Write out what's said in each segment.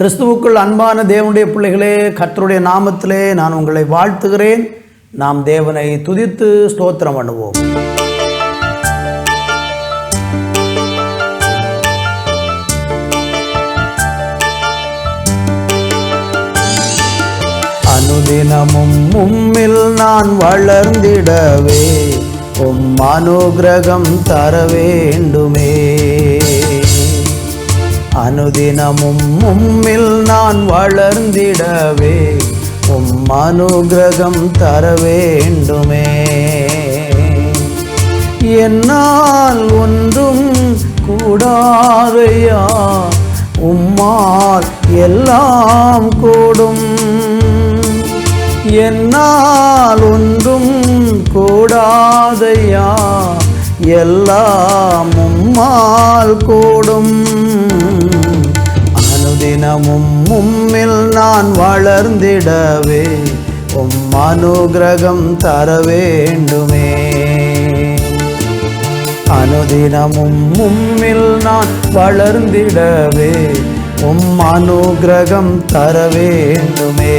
கிறிஸ்துவுக்குள் அன்பான தேவனுடைய பிள்ளைகளே கர்த்தருடைய நாமத்திலே நான் உங்களை வாழ்த்துகிறேன். நாம் தேவனை துதித்து ஸ்தோத்திரம் பண்ணுவோம். அனுதினமும் உம்மில் நான் வளர்ந்திடவே உம் அனுகிரகம் தர வேண்டுமே அனுதினமும் உம்மில் நான் வளர்ந்திடவே உம் அனுகிரகம் தர வேண்டுமே என்னால் ஒன்றும் கூடாதையா உம்மால் எல்லாம் கூடும். என்னால் ஒன்றும் கூடாதையா எல்லாம் உம்மால் கூடும். தினமும் உம்மில் நான் வளர்ந்திடவே உம் அனுகிரகம் தர வேண்டுமே அனுதினமும் உம்மில் நான் வளர்ந்திடவே உம் அனுகிரகம் தர வேண்டுமே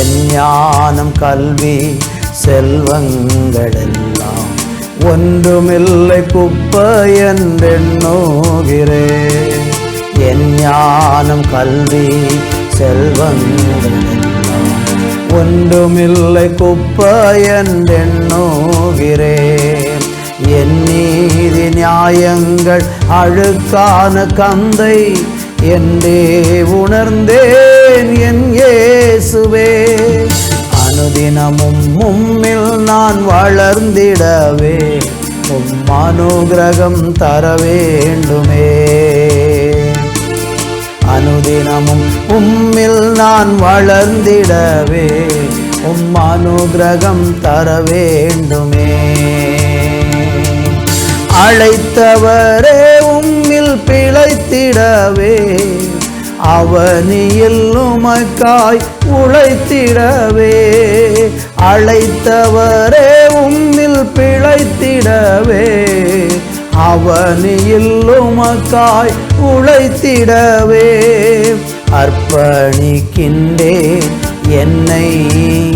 என் ஞானம் கல்வி செல்வங்களெல்லாம் ஒன்றுமில்லை குப்பை என்றெண்ணோகிறேன். என் ஞானம் கல்வி செல்வங்கள் ஒன்றுமில்லை குப்பையன்றென்னோகிறேன் என் நீதி நியாயங்கள் அழுக்கான கந்தை என்றே உணர்ந்தேன் என் இயேசுவே. அனுதினமும் உம்மில் நான் வளர்ந்திடவே. உம் அனுகிரகம் தர வேண்டுமே அனுதினமும் உம்மில் நான் வளர்ந்திடவே உம் அனுகிரகம் தர வேண்டுமே அழைத்தவரே உம்மில் பிழைத்திடவே அவனியில் உமக்காய் உழைத்திடவே. அழைத்தவரே உம்மில் பிழைத்திடவே அவனியில் உமக்காய் உழைத்திடவே. அர்ப்பணிக்கின்றேன் என்னை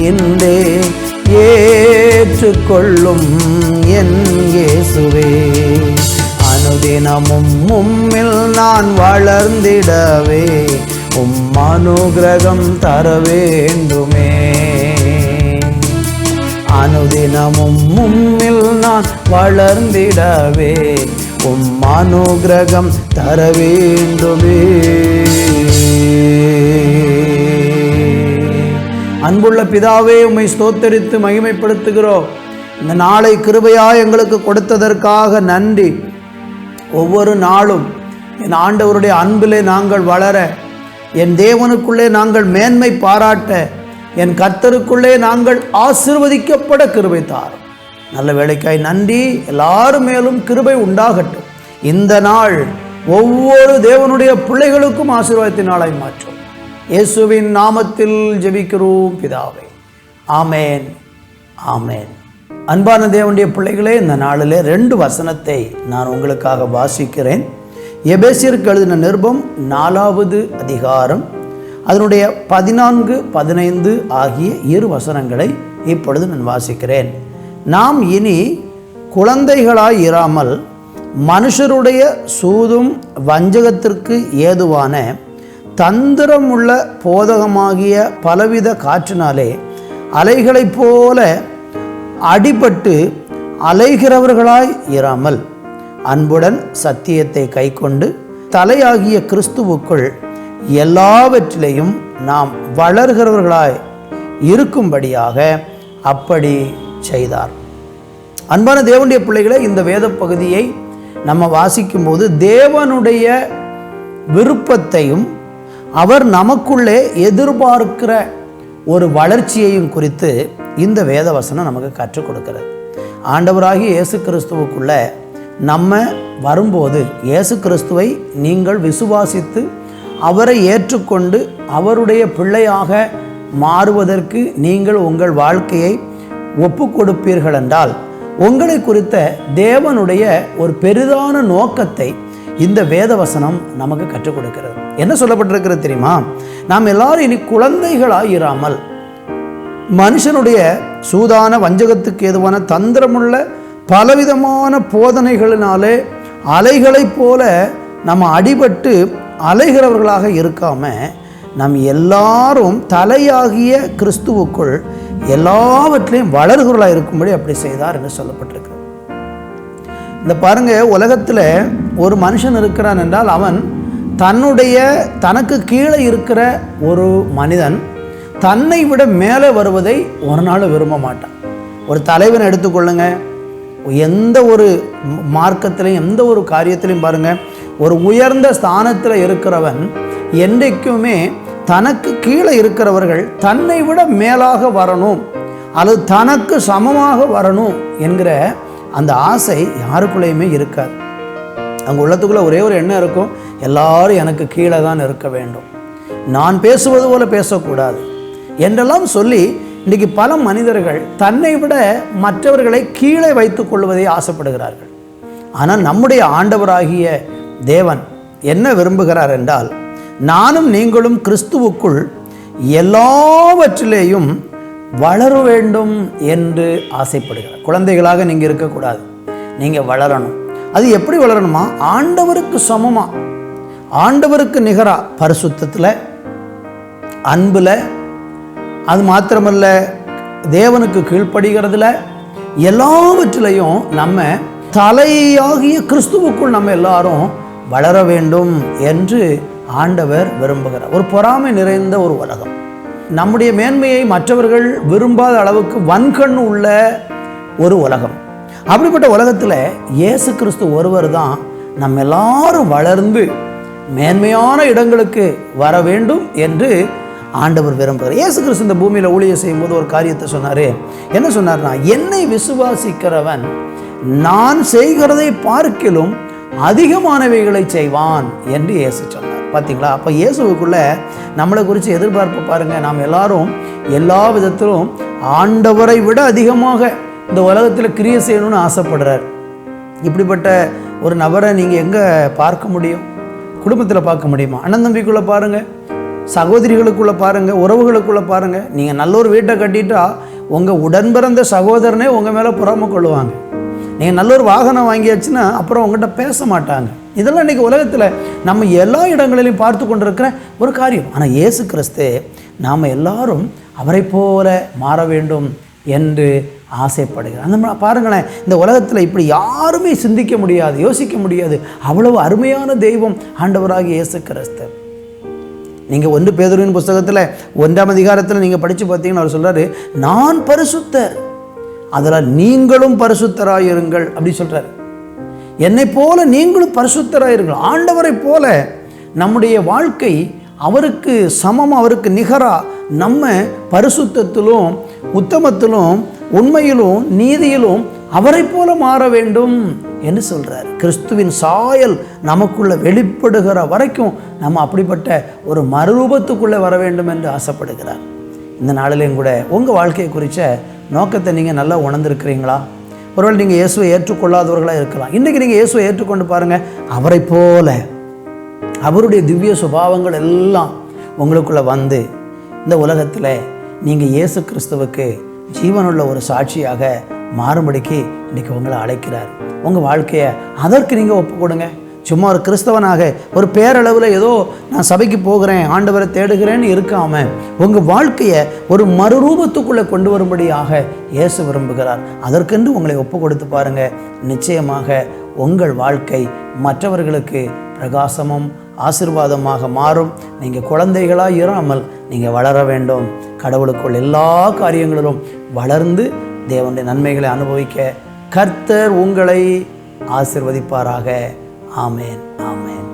இன்றே. ஏற்றுக்கொள்ளும் என் இயேசுவே. அனுதினமும் உம்மில் நான் வளர்ந்திடவே. உம் அனுகிரகம் தர வேண்டுமே. அனுதினமும் உம்மில் நான் வளர்ந்திடவே. உம் அனுகிரகம் தர வேண்டுமே. அன்புள்ள பிதாவே உம்மை ஸ்தோத்தரித்து மகிமைப்படுத்துகிறோம். இந்த நாளை கிருபையா எங்களுக்கு கொடுத்ததற்காக நன்றி. ஒவ்வொரு நாளும் என் ஆண்டவருடைய அன்பிலே நாங்கள் வளர என் தேவனுக்குள்ளே நாங்கள் மேன்மை பாராட்ட என் கர்த்தருக்குள்ளே நாங்கள் ஆசிர்வதிக்கப்பட கிருபை தாரும் நல்ல வேலைக்காய் நன்றி. எல்லாரும் மேலும் கிருபை உண்டாகட்டும். இந்த நாள் ஒவ்வொரு தேவனுடைய பிள்ளைகளுக்கும் ஆசீர்வாதத்தின் நாளாய் மாற்றும். இயேசுவின் நாமத்தில் ஜெபிக்கிறோம் பிதாவே. ஆமேன். ஆமேன். அன்பான தேவனுடைய பிள்ளைகளே இந்த நாளிலே ரெண்டு வசனத்தை நான் உங்களுக்காக வாசிக்கிறேன். எபேசியருக்கு எழுதின நிருபம் நாலாவது அதிகாரம் அதனுடைய பதினான்கு பதினைந்து ஆகிய இரு வசனங்களை இப்பொழுது நான் வாசிக்கிறேன். நாம் இனி குழந்தைகளாய் இராமல் மனுஷருடைய சூதும் வஞ்சகத்திற்கு ஏதுவான தந்திரமுள்ள போதகமாகிய பலவித காற்றினாலே அலைகளைப் போல அடிபட்டு அலைகிறவர்களாய் இராமல் அன்புடன் சத்தியத்தை கைக்கொண்டு தலையாகிய கிறிஸ்துவுக்குள் எல்லாவற்றிலையும் நாம் வளர்கிறவர்களாய் இருக்கும்படியாக அப்படி செய்தார். அன்பான தேவனுடைய பிள்ளைகளை இந்த வேத பகுதியை நம்ம வாசிக்கும்போது தேவனுடைய விருப்பத்தையும் அவர் நமக்குள்ளே எதிர்பார்க்கிற ஒரு வளர்ச்சியையும் குறித்து இந்த வேத வசனம் நமக்கு கற்றுக் கொடுக்கிறது. ஆண்டவராகிய இயேசு கிறிஸ்துவுக்குள்ள நம்ம வரும்போது இயேசு கிறிஸ்துவை நீங்கள் விசுவாசித்து அவரை ஏற்றுக்கொண்டு அவருடைய பிள்ளையாக மாறுவதற்கு நீங்கள் உங்கள் வாழ்க்கையை ஒப்பு கொடுப்பீர்கள் என்றால் உங்களை குறித்த தேவனுடைய ஒரு பெரிதான நோக்கத்தை இந்த வேத வசனம் நமக்கு கற்றுக் கொடுக்கிறது என்ன சொல்லப்பட்டிருக்கிறது தெரியுமா? நாம் எல்லாரும் இனி குழந்தைகளாயிராமல் மனுஷனுடைய சூதான வஞ்சகத்துக்கு ஏதுவான தந்திரமுள்ள பலவிதமான போதனைகளினாலே அலைகளைப் போல நம்ம அடிபட்டு அலைகிறவர்களாக இருக்காம நம் எல்லாரும் தலையாகிய கிறிஸ்துவுக்குள் எல்லாவற்றிலையும் வளர்கிறவர்களாக இருக்கும்படி அப்படி செய்தார் என்று சொல்லப்பட்டிருக்கு. இந்த பாருங்க உலகத்தில் ஒரு மனுஷன் இருக்கிறான் என்றால் அவன் தன்னுடைய தனக்கு கீழே இருக்கிற ஒரு மனிதன் தன்னை விட மேலே வருவதை ஒரு நாள் விரும்ப மாட்டான். ஒரு தலைவனை எடுத்துக்கொள்ளுங்க. எந்த ஒரு மார்க்கத்திலையும் எந்த ஒரு காரியத்திலையும் பாருங்கள் ஒரு உயர்ந்த ஸ்தானத்தில் இருக்கிறவன் என்றைக்குமே தனக்கு கீழே இருக்கிறவர்கள் தன்னை விட மேலாக வரணும் அல்லது தனக்கு சமமாக வரணும் என்கிற அந்த ஆசை யாருக்குள்ளேயுமே இருக்காது. அங்கே உள்ளத்துக்குள்ளே ஒரே ஒரு எண்ணம் இருக்கும். எல்லாரும் எனக்கு கீழே தான் இருக்க வேண்டும். நான் பேசுவது போல பேசக்கூடாது என்றெல்லாம் சொல்லி இன்றைக்கு பல மனிதர்கள் தன்னை விட மற்றவர்களை கீழே வைத்துக் கொள்வதை ஆசைப்படுகிறார்கள். ஆனால் நம்முடைய ஆண்டவராகிய தேவன் என்ன விரும்புகிறார் என்றால் நானும் நீங்களும் கிறிஸ்துவுக்குள் எல்லாவற்றிலேயும் வளர வேண்டும் என்று ஆசைப்படுகிறார். குழந்தைகளாக நீங்கள் இருக்கக்கூடாது. நீங்கள் வளரணும். அது எப்படி வளரணுமா? ஆண்டவருக்கு சமமா. ஆண்டவருக்கு நிகரா பரிசுத்தத்தில் அன்பில் அது மாத்திரமல்ல தேவனுக்கு கீழ்ப்படுகிறதுல எல்லாவற்றிலையும் நம்ம தலையாகிய கிறிஸ்துவுக்குள் நம்ம எல்லாரும் வளர வேண்டும் என்று ஆண்டவர் விரும்புகிறார். ஒரு பொறாமை நிறைந்த ஒரு உலகம். நம்முடைய மேன்மையை மற்றவர்கள் விரும்பாத அளவுக்கு வன்கண் உள்ள ஒரு உலகம். அப்படிப்பட்ட உலகத்தில் இயேசு கிறிஸ்து ஒருவர் தான் நம்ம எல்லாரும் வளர்ந்து மேன்மையான இடங்களுக்கு வர வேண்டும் என்று ஆண்டவர் விரும்புகிறார். இயேசு கிறிஸ்து இந்த பூமியில் ஊழியர் செய்யும்போது ஒரு காரியத்தை சொன்னார். என்ன சொன்னார்னா என்னை விசுவாசிக்கிறவன் நான் செய்கிறதை பார்க்கிலும் அதிகமானவைகளை செய்வான் என்று இயேசு சொன்னார். பார்த்தீங்களா அப்போ இயேசுவுக்குள்ளே நம்மளை குறித்து எதிர்பார்ப்பு பாருங்கள் நாம் எல்லாரும் எல்லா விதத்திலும் ஆண்டவரை விட அதிகமாக இந்த உலகத்தில் கிரியை செய்யணும்னு ஆசைப்படுறார். இப்படிப்பட்ட ஒரு நபரை நீங்கள் எங்கே பார்க்க முடியும்? குடும்பத்தில் பார்க்க முடியுமா? அண்ணன் தம்பிக்குள்ளே பாருங்கள் சகோதரிகளுக்குள்ளே பாருங்கள் உறவுகளுக்குள்ளே பாருங்கள் நீங்கள் நல்ல ஒரு வீட்டை கட்டிட்டா உங்கள் உடன்பிறந்த சகோதரனே உங்கள் மேலே புறாம கொள்ளுவாங்க. நீங்கள் நல்ல ஒரு வாகனம் வாங்கியாச்சுன்னா அப்புறம் உங்கள்கிட்ட பேச மாட்டாங்க. இதெல்லாம் இன்றைக்கி உலகத்தில் நம்ம எல்லா இடங்களிலையும் பார்த்து கொண்டிருக்கிற ஒரு காரியம். ஆனால் இயேசு கிறிஸ்து நாம் எல்லாரும் அவரை போல மாற வேண்டும் என்று ஆசைப்படுகிறார். அந்த பாருங்களேன் இந்த உலகத்தில் இப்படி யாருமே சிந்திக்க முடியாது யோசிக்க முடியாது. அவ்வளவு அருமையான தெய்வம் ஆண்டவராக இயேசு கிறிஸ்து. நீங்கள் ஒன்று பேதுருவின் புஸ்தகத்தில் ஒன்றாம் அதிகாரத்தில் நீங்கள் படித்து பார்த்தீங்கன்னா அவர் சொல்கிறாரு நான் பரிசுத்தர். அதில் நீங்களும் பரிசுத்தராயிருங்கள் அப்படி சொல்கிறார் என்னை போல நீங்களும் பரிசுத்தராயிருங்கள். ஆண்டவரை போல நம்முடைய வாழ்க்கை அவருக்கு சமம் அவருக்கு நிகரா. நம்ம பரிசுத்தத்திலும் உத்தமத்திலும் உண்மையிலும் நீதியிலும் அவரை போல மாற வேண்டும். என்று சொல்கிறார் கிறிஸ்துவின் சாயல் நமக்குள்ள வெளிப்படுகிற வரைக்கும் நம்ம அப்படிப்பட்ட ஒரு மறுரூபத்துக்குள்ளே வர வேண்டும் என்று ஆசைப்படுகிறார். இந்த நாளிலையும் கூட உங்கள் வாழ்க்கையை குறித்த நோக்கத்தை நீங்கள் நல்லா உணர்ந்திருக்கிறீங்களா? ஒருவேளை நீங்கள் இயேசுவை ஏற்றுக்கொள்ளாதவர்களாக இருக்கலாம். இன்றைக்கி நீங்கள் இயேசுவை ஏற்றுக்கொண்டு பாருங்கள் அவரை போல அவருடைய திவ்ய சுபாவங்கள் எல்லாம் உங்களுக்குள்ளே வந்து இந்த உலகத்தில் நீங்கள் இயேசு கிறிஸ்துவுக்கு ஜீவனுள்ள ஒரு சாட்சியாக மாறும்படிக்கு இன்றைக்கி உங்களை அழைக்கிறார். உங்கள் வாழ்க்கையை அதற்கு நீங்கள் ஒப்பு கொடுங்க சும்மா ஒரு கிறிஸ்தவனாக ஒரு பேரளவில் ஏதோ நான் சபைக்கு போகிறேன் ஆண்டவரை தேடுகிறேன்னு இருக்காமல் உங்கள் வாழ்க்கையை ஒரு மறுரூபத்துக்குள்ளே கொண்டு வரும்படியாக இயேசு விரும்புகிறார். அதற்கென்று உங்களை ஒப்பு கொடுத்து பாருங்க. நிச்சயமாக உங்கள் வாழ்க்கை மற்றவர்களுக்கு பிரகாசமும் ஆசிர்வாதமாக மாறும். நீங்கள் குழந்தைகளாக இராமல் நீங்கள் வளர வேண்டும். கடவுளுக்குள் எல்லா காரியங்களிலும் வளர்ந்து தேவனுடைய நன்மைகளை அனுபவிக்க கர்த்தர் உங்களை ஆசிர்வதிப்பாராக. ஆமேன். ஆமேன்.